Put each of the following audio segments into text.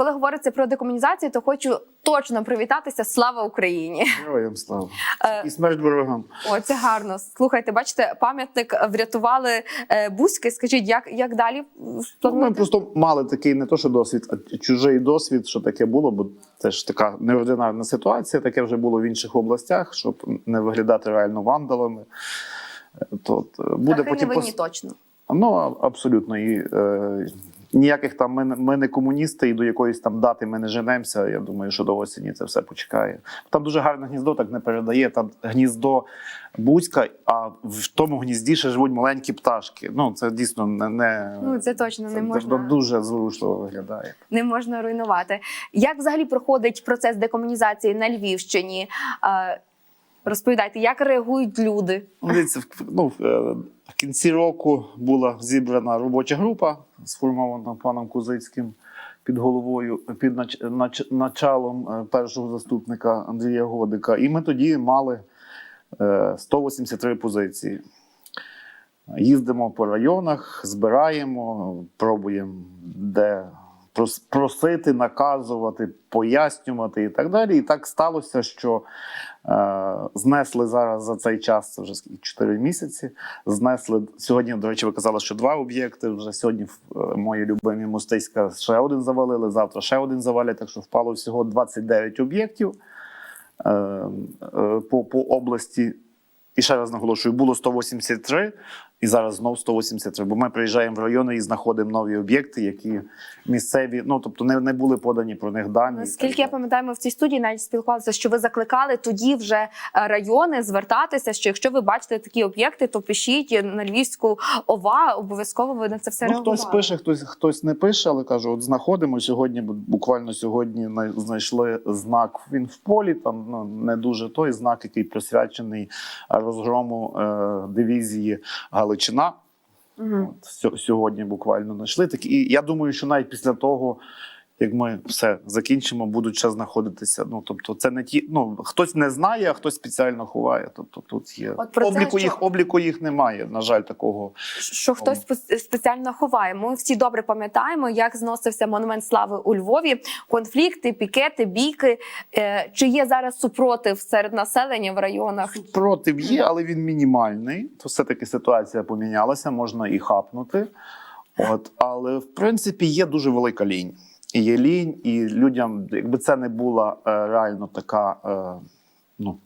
коли говориться про декомунізацію, то хочу точно привітатися. Слава Україні! Героям слава. Е, І смерть ворогам. О, це гарно. Слухайте, бачите, пам'ятник врятували е, бузьки. Скажіть, як, як далі Ну, Ми просто мали такий не то, що досвід, а чужий досвід, що таке було, бо це ж така неординарна ситуація. Таке вже було в інших областях, щоб не виглядати реально вандалами. Е, То буде Таки не потім винні пос- точно. Ну, абсолютно. І, е, ніяких там ми, не- ми не комуністи, і до якоїсь там дати ми не женемося. Я думаю, що до осені це все почекає. Там дуже гарне гніздо, так не передає. Там гніздо Бузька, а в тому гнізді ще живуть маленькі пташки. Ну, це дійсно не, не Ну це точно не це можна. дуже зворушливо виглядає. не можна руйнувати. Як взагалі проходить процес декомунізації на Львівщині? Е, Розповідайте, як реагують люди? Дивіться, в- ну, в е, кінці року була зібрана робоча група, сформована паном Кузицьким під головою, під нач- нач- началом е, першого заступника Андрія Годика. І ми тоді мали е, 183 позиції. Їздимо по районах, збираємо, пробуємо де просити, наказувати, пояснювати і так далі. І так сталося, що е, знесли зараз за цей час, це вже скільки, 4 місяці. Знесли сьогодні, до речі, ви казали, що два об'єкти. Вже сьогодні е, мої любимі мостиська ще один завалили, завтра ще один завалять, так що впало всього 29 об'єктів е, е, по, по області. І ще раз наголошую, було 183, і зараз знов 183. Бо ми приїжджаємо в райони і знаходимо нові об'єкти, які місцеві, ну тобто не, не були подані про них дані. і Наскільки я пам'ятаю, ми в цій студії навіть спілкувалися, що ви закликали тоді вже е, райони звертатися. Що якщо ви бачите такі об'єкти, то пишіть на львівську ова. Обов'язково ви на це все Ну, реагували. хтось пише, хтось, хтось не пише, але кажу, от знаходимо сьогодні, буквально сьогодні най- знайшли знак. Він в полі, там ну, не дуже той знак, який присвячений розгрому е, дивізії Галичина. Угу. От, сьогодні буквально знайшли. Так, і я думаю, що навіть після того, як ми все закінчимо, будуть ще знаходитися. Ну тобто, це не ті. Ну хтось не знає, а хтось спеціально ховає. Тобто тут є От про це обліку що? їх, обліку їх немає. На жаль, такого. що хтось спеціально ховає. Ми всі добре пам'ятаємо, як зносився монумент слави у Львові. Конфлікти, пікети, бійки. Е, Чи є зараз супротив серед населення в районах? Супротив є, але він мінімальний. То все-таки ситуація помінялася, можна і хапнути. От, але в принципі є дуже велика лінь. Є лінь, і людям, якби це не була е, реально така е, ну,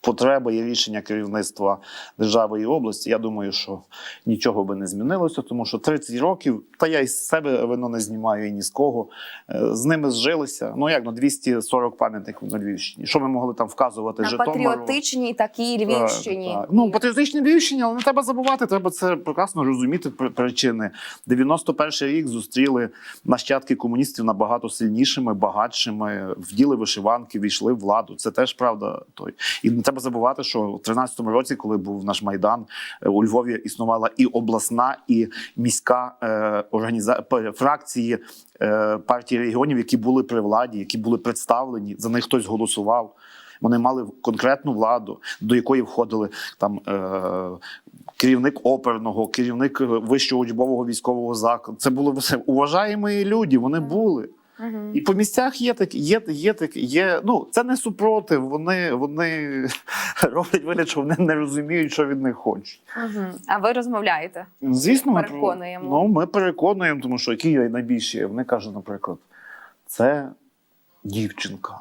потреба і рішення керівництва держави і області, я думаю, що нічого би не змінилося, тому що 30 років, та я із себе вино не знімаю і ні з кого. е, З ними зжилися. Ну як на ну 240 пам'ятників на Львівщині. Що ми могли там вказувати? На Житомиру? патріотичній такій Львівщині. Так, так. Ну, патріотичні Львівщині, але не треба забувати, треба це прекрасно розуміти причини. 91-й рік зустріли нащадки комуністів набагато сильнішими, багатшими, вділи вишиванки, війшли в владу. Це теж правда. Той. І треба забувати, що в 13-му році, коли був наш майдан, е, у Львові існувала і обласна, і міська е, організа... фракції е, партії регіонів, які були при владі, які були представлені, за них хтось голосував. Вони мали конкретну владу, до якої входили там е, керівник оперного, керівник е, вищого учбового військового закладу. Це були все уважаємі люди. Вони були. Мгм. І по місцях є такі, є, є так, є. Ну це не супротив. Вони, вони роблять вигляд, що вони не розуміють, що від них хочуть. Мгм. А ви розмовляєте? Звісно, ми Переконуємо. Ну, ми переконуємо, тому що які найбільші. Вони кажуть, наприклад, це дівчинка.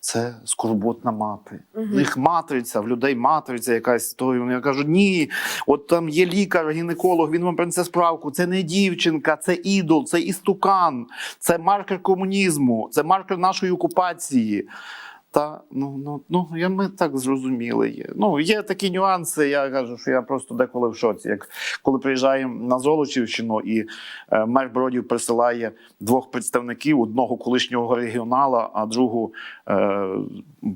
Це скорботна мати. Угу. Них матриця, в людей матриця якась то. І вони кажуть, ні, от там є лікар, гінеколог, він вам принесе справку. Це не дівчинка, це ідол, це істукан, це маркер комунізму, це маркер нашої окупації. Та ну ну ну я ми так зрозуміли. Є. Ну є такі нюанси. Я кажу, що я просто деколи в шоці. Як коли приїжджаємо на Золочівщину, і е, мер Бродів присилає двох представників: одного колишнього регіонала, а другу е,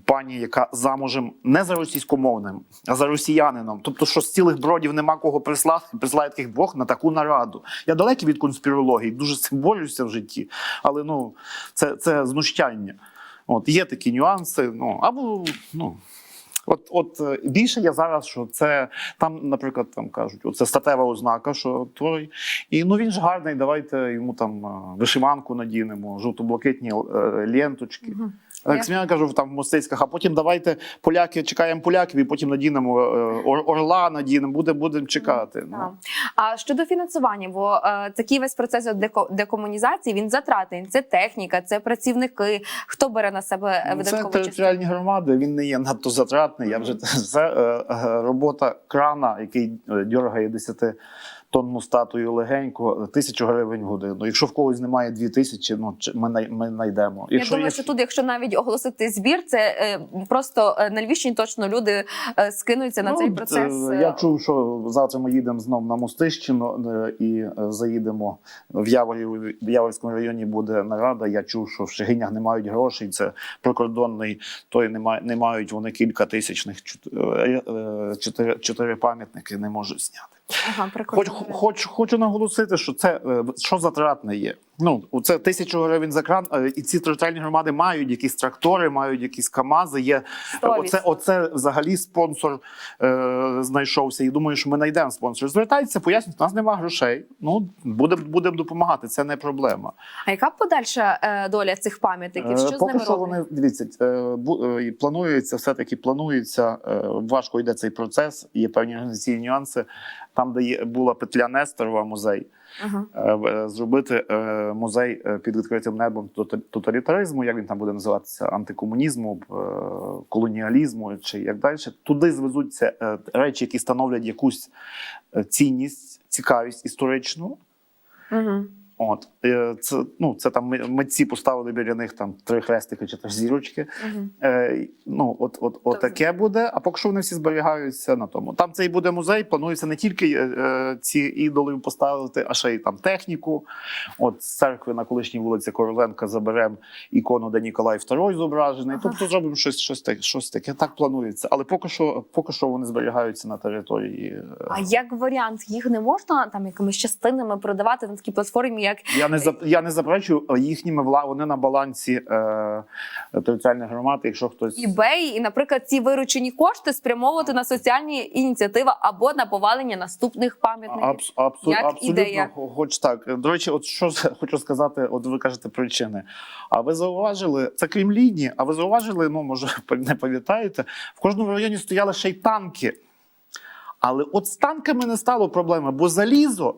пані, яка замужем не за російськомовним, а за росіянином. Тобто, що з цілих бродів нема кого прислати, присилає таких двох на таку нараду. Я далекий від конспірології, дуже цим борюся в житті, але ну це, це знущання. От є такі нюанси. Ну або ну От, от е, більше я зараз, що це там, наприклад, там кажуть, оце статева ознака, що той. І ну він ж гарний, давайте йому там е, вишиванку надінемо, жовто-блакитні е, ленточки. Мгм. Як я кажу, там в мостицьках, а потім давайте поляки чекаємо поляків, і потім надінемо е, орла, надінемо, буде, будемо чекати. Ну. А щодо фінансування, бо е, такий весь процес деко- декомунізації він затратний. Це техніка, це працівники. Хто бере на себе е, Ну, Це територіальні громади, він не є надто затратний. Я вже це е, е, робота крана, який е, дьоргає 10 тонну статую легенько, тисячу гривень в годину. Якщо в когось немає дві тисячі, ну ми ми знайдемо. Я думаю, що тут, якщо навіть оголосити збір, це е, просто е, на Львівщині точно люди е, скинуться на Ну, цей процес. е, Я чув, що завтра ми їдемо знов на Мостищину е, і е, заїдемо в Яворі. В Яворському районі буде нарада. Я чув, що в Шегинях не мають грошей. Це прикордонний, той не, має, не мають вони кілька тисячних чот- чотири, чотири пам'ятники не можуть зняти. Ага, прикольно. Хоч, хоч, хочу наголосити, що це е, що затратне є. Ну, це тисячу гривень за кран, е, і ці територіальні громади мають якісь трактори, мають якісь КАМАЗи. Є Сто оце, оце взагалі спонсор е, знайшовся. І думаю, що ми знайдемо спонсор. Звертайтеся, пояснюють, у нас немає грошей. Ну будемо будемо допомагати. Це не проблема. А яка подальша е, доля цих пам'ятників? Е, Що з ними що вони дивіться, е, бу- е, планується, все таки планується. е, Важко йде цей процес. Є певні організаційні нюанси. Там, де є була петля Несторова, музей. Ага. е, е, зробити е, музей під відкритим небом тоталітаризму, як він там буде називатися, антикомунізму, колоніалізму чи як далі. Туди звезуться речі, які становлять якусь цінність, цікавість історичну. Угу. От це ну це там митці поставили біля них там три хрестики чи три зірочки. Угу. Е, ну, от, от, от таке буде. А поки що вони всі зберігаються на тому. Там цей буде музей. Планується не тільки е, е, ці ідоли поставити, а ще й там техніку. От з церкви на колишній вулиці Короленка заберемо ікону, де Ніколай II зображений. Ага. Тобто зробимо щось, щось, таке, щось таке. Так планується. Але поки що, поки що вони зберігаються на території. е, А як варіант, їх не можна там якимись частинами продавати на такій платформі, як Я не зап- я не заперечую їхніми вла вони на балансі е, територіальних громад. Якщо хтось eBay, і, наприклад, ці виручені кошти спрямовувати на соціальні ініціативи або на повалення наступних пам'ятників. Абс, абсу, Як абсолютно, ідея? хоч так. До речі, от що хочу сказати, от ви кажете причини. А ви зауважили, це крім лінії, а ви зауважили, ну може не пам'ятаєте, в кожному районі стояли ще й танки. Але от з танками не стало проблеми, бо залізо.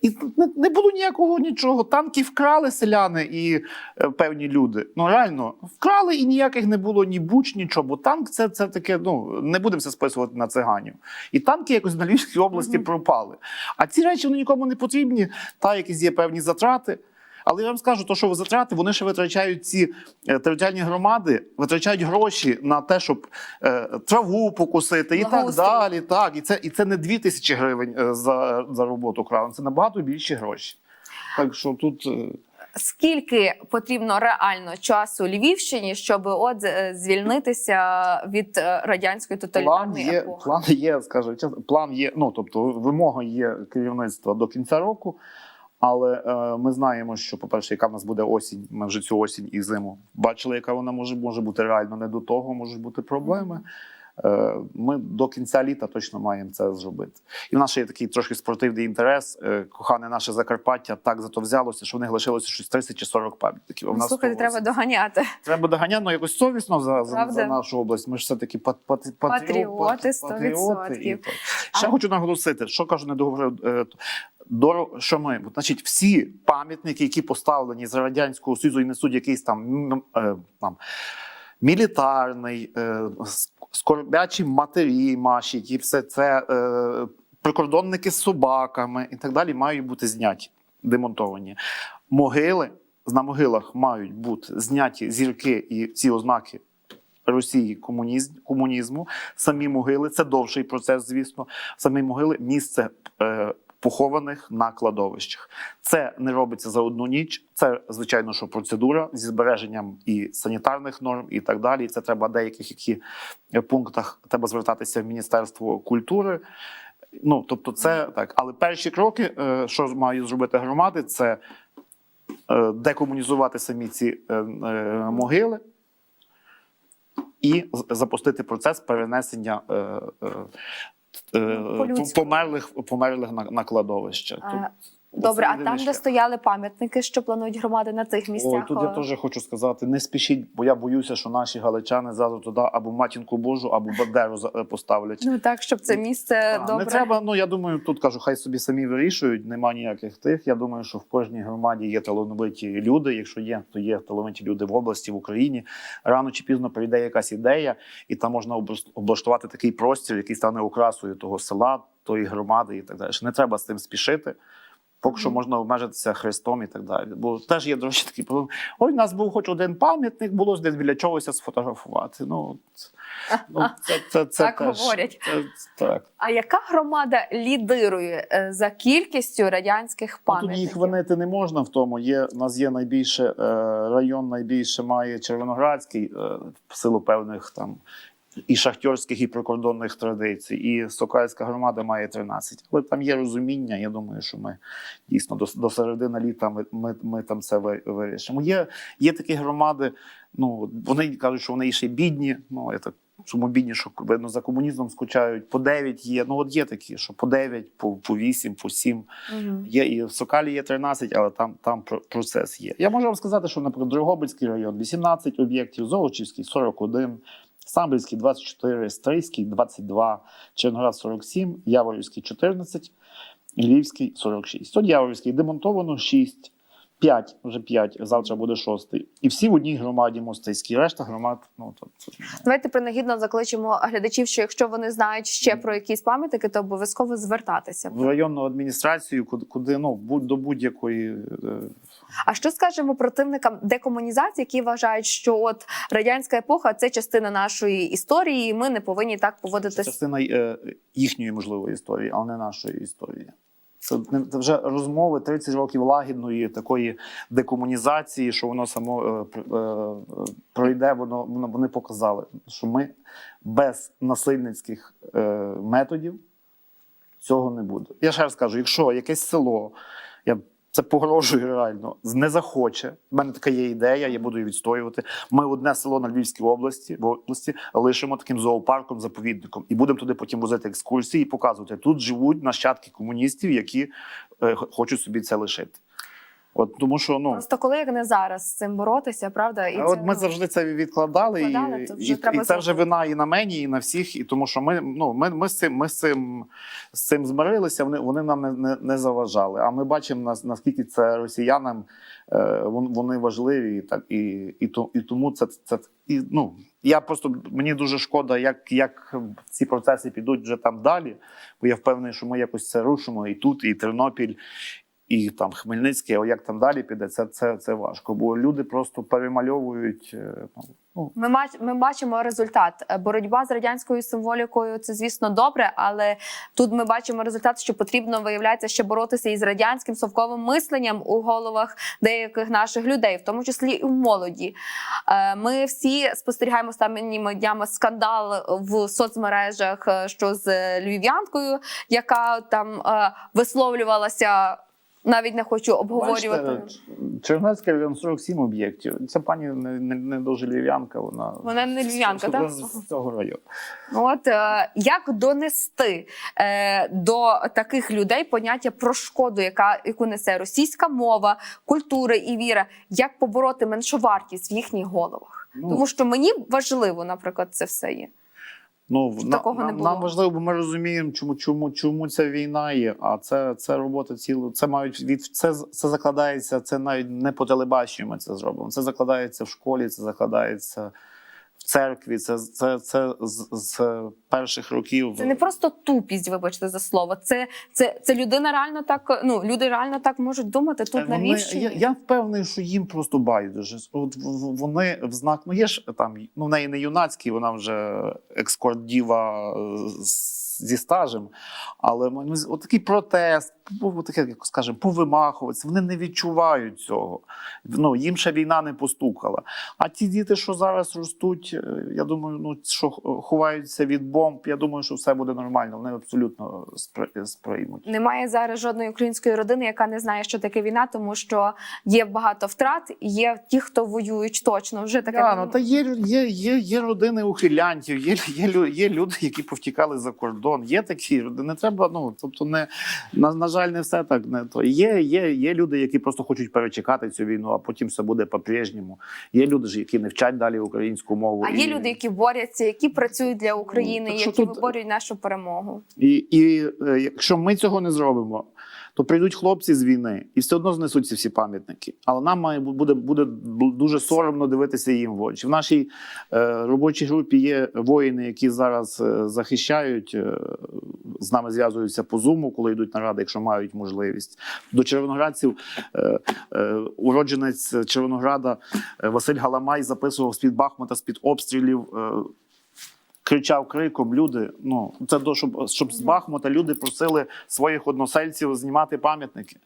І не, було ніякого нічого. Танки вкрали селяни і е, певні люди. Ну реально вкрали і ніяких не було ні буч, нічого. Бо танк це, це таке. Ну не будемо це списувати на циганів. І танки якось на Львівській області Мгм. пропали. А ці речі вони нікому не потрібні. Та якісь є певні затрати. Але я вам скажу, то що ви затрати, вони ще витрачають ці е, територіальні громади, витрачають гроші на те, щоб е, траву покусити і так далі. Так, і це і це не дві тисячі гривень е, за, за роботу кран, це набагато більші гроші. Так що тут Скільки потрібно реально часу Львівщині, щоб от звільнитися від радянської план тоталітарної є, епохи? план є, скажу чесно, план є. Ну тобто, вимога є керівництва до кінця року. Але е, ми знаємо, що, по-перше, яка в нас буде осінь. Ми вже цю осінь і зиму бачили, яка вона може, може бути реально не до того, можуть бути проблеми. Е, Ми до кінця літа точно маємо це зробити. І в нас ще є такий трошки спортивний інтерес. Е, Кохане наше Закарпаття так зато взялося, що в них лишилося щось 30 чи 40 пам'ятників. Ну, Слухайте, треба доганяти. Треба доганяти, ну якось совісно за, за, за нашу область. Ми ж все-таки пат, пат, патріо- Патріоти, пат- 100%. патріоти. І. Ще А- хочу наголосити, що кажу, не договорив. Е, До, що ми, значить, всі пам'ятники, які поставлені з Радянського Союзу і несуть якийсь там, е, там мілітарний, е, скорбячі матері маші, і все це е, прикордонники з собаками і так далі мають бути зняті, демонтовані. Могили на могилах мають бути зняті зірки і ці ознаки. Росії комунізм, комунізму, самі могили це довший процес, звісно. Самі могили місце е, похованих на кладовищах. Це не робиться за одну ніч. Це звичайно, що процедура зі збереженням і санітарних норм, і так далі. Це треба деяких які е, пунктах треба звертатися в Міністерство культури. Ну тобто, це так. Але перші кроки, е, що мають зробити громади, це е, декомунізувати самі ці могили. і запустити процес перенесення е. Померлих, померлих на, на кладовище. Добре, а там, де стояли пам'ятники, що планують громади на цих місцях? Ой, тут я теж хочу сказати: не спішіть, бо я боюся, що наші галичани зразу туди або матінку Божу, або Бандеру е, поставлять. Ну так, щоб це місце А, добре. Не треба. Ну я думаю, тут кажу, хай собі самі вирішують. Нема ніяких тих. Я думаю, що в кожній громаді є талановиті люди. Якщо є, то є талановиті люди в області, в Україні. Рано чи пізно прийде якась ідея, і там можна облаштувати такий простір, який стане окрасою того села, тої громади і так далі. Не треба з цим спішити. Поки що можна обмежитися хрестом і так далі. Бо теж є трошки такий проблем. Ой, у нас був хоч один пам'ятник, було десь біля чогось сфотографувати. Ну, ну, це, це, це Так теж, говорять. Це, так. А яка громада лідирує е, за кількістю радянських Ну, Тут пам'ятників? їх винити не можна в тому. Є, у нас є найбільше е, район, найбільше має Червоноградський е, в силу певних там і шахтьорських, і прикордонних традицій. І Сокальська громада має 13. Але там є розуміння. Я думаю, що ми дійсно до, до середини літа ми, ми, ми там це вирішимо. Є, є такі громади, ну вони кажуть, що вони ще бідні. Ну я так. Чому бідні, що видно за комунізмом скучають по 9 є. Ну от є такі, що по 9, по, по 8, по 7. Мгм. Є і в Сокалі є 13, але там, там процес є. Я можу вам сказати, що, наприклад, Дрогобицький район 18 об'єктів, Золочівський 41, Самбільський 24, Стрийський 22, Черноград 47, Яворівський 14, Львівський 46. От Яворівський демонтовано 6, 5, вже 5, завтра буде 6. І всі в одній громаді мостиській. Решта громад, ну то це Давайте принагідно закличемо глядачів, що якщо вони знають ще про якісь пам'ятники, то обов'язково звертатися. в районну адміністрацію, куди, ну до будь-якої. А що скажемо противникам декомунізації, які вважають, що от радянська епоха це частина нашої історії, і ми не повинні так Це частина е, їхньої можливої історії, але не нашої історії. Це, це вже розмови 30 років лагідної такої декомунізації, що воно само е, е, пройде. Воно вони показали, що ми без насильницьких е, методів цього не буде. Я ще раз кажу: якщо якесь село, я це погрожує реально, не захоче. У мене така є ідея, я буду її відстоювати. Ми одне село на Львівській області в області лишимо таким зоопарком, заповідником, і будемо туди потім возити екскурсії і показувати. Тут живуть нащадки комуністів, які е, хочуть собі це лишити. От тому, що ну Просто коли як не зараз з цим боротися, правда? І а це, от ми ну, завжди це відкладали, Відкладали, і, то вже і, треба і це вже вина і на мені, і на всіх. І тому, що ми ну ми, ми з цим ми з цим з цим змирилися. Вони вони нам не, не, не заважали. А ми бачимо нас наскільки це росіянам е, вон- вони важливі, і так і, і, то, і тому це це і ну. Я просто мені дуже шкода, як, як ці процеси підуть вже там далі. Бо я впевнений, що ми якось це рушимо і тут, і Тернопіль, і там Хмельницький, а як там далі піде, це, це, це важко. Бо люди просто перемальовують. е, Ну, Ми ми бачимо результат. Е, Боротьба з радянською символікою це, звісно, добре, але тут ми бачимо результат, що потрібно виявляється ще боротися із радянським совковим мисленням у головах деяких наших людей, в тому числі і в молоді. Е, Ми всі спостерігаємо останніми днями скандал в соцмережах, що з львів'янкою, яка там висловлювалася. Навіть не хочу обговорювати. Бачите, Чернецький район 47 об'єктів. Ця пані не, не, не дуже львів'янка, вона, Вона не львів'янка, так? з цього району. От е, як донести е, до таких людей поняття про шкоду, яка яку несе російська мова, культура і віра, як побороти меншовартість в їхніх головах? Ну, Тому що мені важливо, наприклад, це все є. Ну, на, такого не нам, було. нам важливо, бо ми розуміємо, чому, чому, чому ця війна є. А це, це робота ціло. Це мають від це, це закладається. Це навіть не по телебаченню ми це зробимо. Це закладається в школі, це закладається в церкві. Це, це, це з, з перших років. Це не просто тупість, вибачте за слово. Це, це, це людина реально так. Ну люди реально так можуть думати тут Е, Вони, Львівщині. я, я впевнений, що їм просто байдуже. От вони в знак, ну є ж там, ну в неї не юнацький, вона вже екскорт діва зі стажем. Але ну, от такий протест, таке, як скажемо, повимахуватися, вони не відчувають цього. Ну, їм ще війна не постукала. А ті діти, що зараз ростуть, е, я думаю, ну що ховаються від бомб. Я думаю, що все буде нормально. Вони абсолютно спри- сприймуть. Немає зараз жодної української родини, яка не знає, що таке війна, тому що є багато втрат. Є ті, хто воюють точно вже таке. Я, ну, та є, є, є, є родини ухилянтів, є, є, є люди, які повтікали за кордон. Є такі родини. Не треба. Ну тобто, не на, на жаль, не все так. Не то є, є, є люди, які просто хочуть перечекати цю війну, а потім все буде по-прежньому. Є люди ж, які не вчать далі українську мову. А є і- люди, які борються, які працюють для України, ну, які тут- виборюють нашу перемогу. І, і е, якщо ми цього не зробимо, то прийдуть хлопці з війни і все одно знесуть ці всі пам'ятники. Але нам має буде, буде дуже соромно дивитися їм в очі. В нашій е, робочій групі є воїни, які зараз е, захищають, е, з нами зв'язуються по зуму, коли йдуть наради, якщо мають можливість. До червоноградців е, е, уродженець Червонограда е, Василь Галамай записував з-під Бахмута, з-під обстрілів. Кричав криком люди. Ну це до щоб, щоб з Бахмута люди просили своїх односельців знімати пам'ятники.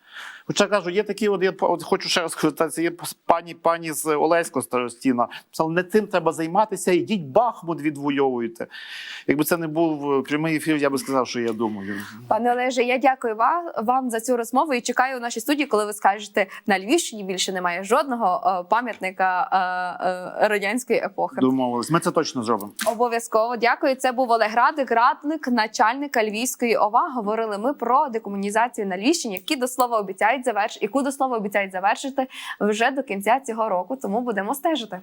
Хоча кажу, є такі, от я от хочу ще раз сказати, це є пані пані з Олеського старостіна. Писали, не цим треба займатися, ідіть Бахмут відвоюйте. Якби це не був е, прямий ефір, я би сказав, що я думаю. Пане Олеже, я дякую вам, вам за цю розмову і чекаю у нашій студії, коли ви скажете на Львівщині більше немає жодного е, пам'ятника е, радянської епохи. Домовились. Ми це точно зробимо. Обов'язково дякую. Це був Олег Радик, радник начальника Львівської ОВА. Говорили ми про декомунізацію на Львівщині, які до слова обіцяють завершити, яку до слова обіцяють завершити вже до кінця цього року. Тому будемо стежити.